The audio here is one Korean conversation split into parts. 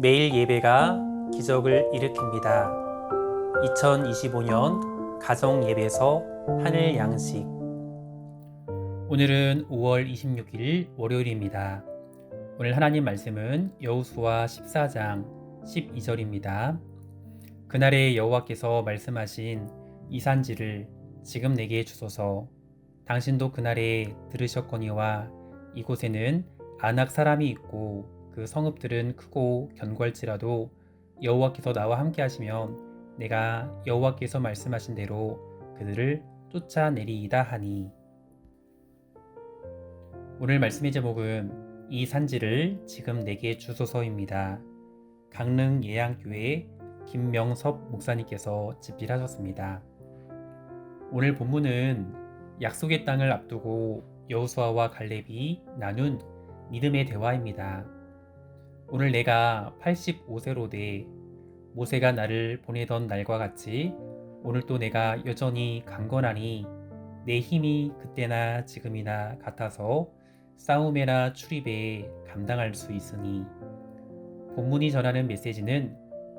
매일 예배가 기적을 일으킵니다. 2025년 가정 예배에서 하늘 양식. 오늘은 5월 26일 월요일입니다. 오늘 하나님 말씀은 여호수아 14장 12절입니다. 그날에 여호와께서 말씀하신 이 산지를 지금 내게 주소서. 당신도 그날에 들으셨거니와 이곳에는 안악 사람이 있고 그 성읍들은 크고 견고할지라도 여호와께서 나와 함께 하시면 내가 여호와께서 말씀하신 대로 그들을 쫓아내리이다 하니 오늘 말씀의 제목은 이 산지를 지금 내게 주소서입니다. 강릉 예양교회 김명섭 목사님께서 집필하셨습니다. 오늘 본문은 약속의 땅을 앞두고 여호수아와 갈렙이 나눈 믿음의 대화입니다. 오늘 내가 85세로 돼 모세가 나를 보내던 날과 같이 오늘도 내가 여전히 강건하니 내 힘이 그때나 지금이나 같아서 싸움에나 출입에 감당할 수 있으니 본문이 전하는 메시지는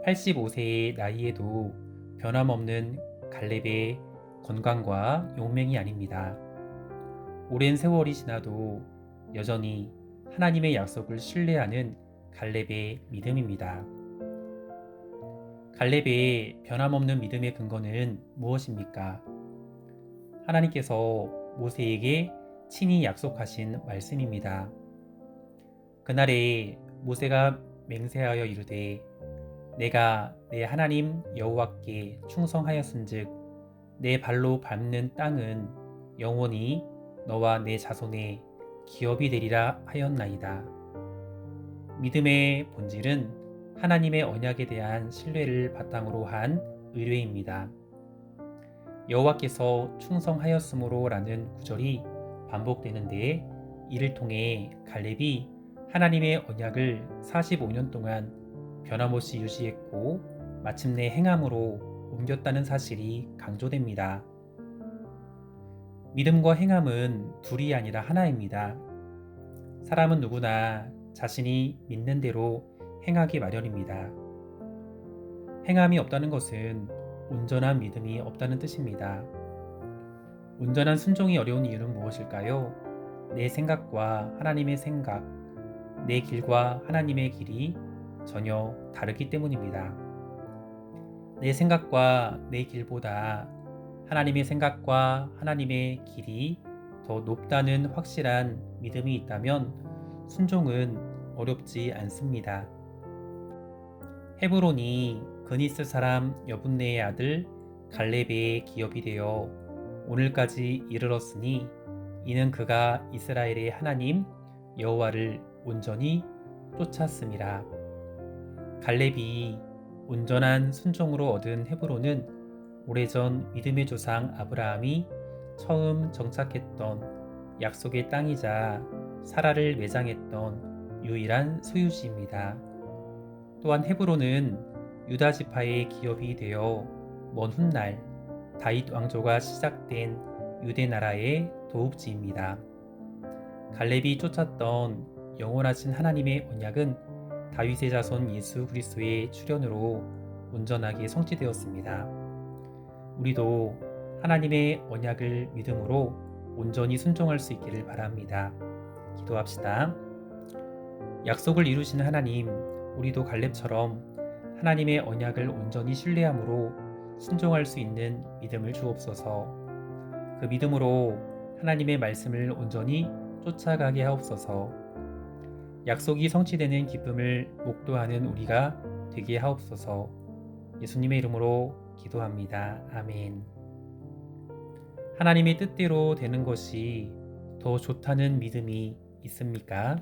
85세의 나이에도 변함없는 갈렙의 건강과 용맹이 아닙니다. 오랜 세월이 지나도 여전히 하나님의 약속을 신뢰하는 갈렙의 믿음입니다. 갈렙의 변함없는 믿음의 근거는 무엇입니까? 하나님께서 모세에게 친히 약속하신 말씀입니다. 그날에 모세가 맹세하여 이르되 내가 내 하나님 여호와께 충성하였은즉 내 발로 밟는 땅은 영원히 너와 내 자손의 기업이 되리라 하였나이다. 믿음의 본질은 하나님의 언약에 대한 신뢰를 바탕으로 한 의뢰입니다. 여호와께서 충성하였으므로라는 구절이 반복되는데 이를 통해 갈렙이 하나님의 언약을 45년 동안 변함없이 유지했고 마침내 행함으로 옮겼다는 사실이 강조됩니다. 믿음과 행함은 둘이 아니라 하나입니다. 사람은 누구나 자신이 믿는 대로 행하기 마련입니다. 행함이 없다는 것은 온전한 믿음이 없다는 뜻입니다. 온전한 순종이 어려운 이유는 무엇일까요? 내 생각과 하나님의 생각, 내 길과 하나님의 길이 전혀 다르기 때문입니다. 내 생각과 내 길보다 하나님의 생각과 하나님의 길이 더 높다는 확실한 믿음이 있다면 순종은 어렵지 않습니다. 헤브론이 그니스 사람 여분네의 아들 갈렙의 기업이 되어 오늘까지 이르렀으니 이는 그가 이스라엘의 하나님 여호와를 온전히 쫓았습니다. 갈렙이 온전한 순종으로 얻은 헤브론은 오래전 믿음의 조상 아브라함이 처음 정착했던 약속의 땅이자 사라를 매장했던 유일한 소유지입니다. 또한 헤브론은 유다 지파의 기업이 되어 먼 훗날 다윗 왕조가 시작된 유대 나라의 도읍지입니다. 갈렙이 쫓았던 영원하신 하나님의 언약은 다윗의 자손 예수 그리스도의 출현으로 온전하게 성취되었습니다. 우리도 하나님의 언약을 믿음으로 온전히 순종할 수 있기를 바랍니다. 기도합시다. 약속을 이루시는 하나님, 우리도 갈렙처럼 하나님의 언약을 온전히 신뢰함으로 순종할 수 있는 믿음을 주옵소서. 그 믿음으로 하나님의 말씀을 온전히 쫓아가게 하옵소서. 약속이 성취되는 기쁨을 목도하는 우리가 되게 하옵소서. 예수님의 이름으로 기도합니다. 아멘. 하나님의 뜻대로 되는 것이 더 좋다는 믿음이 있습니까?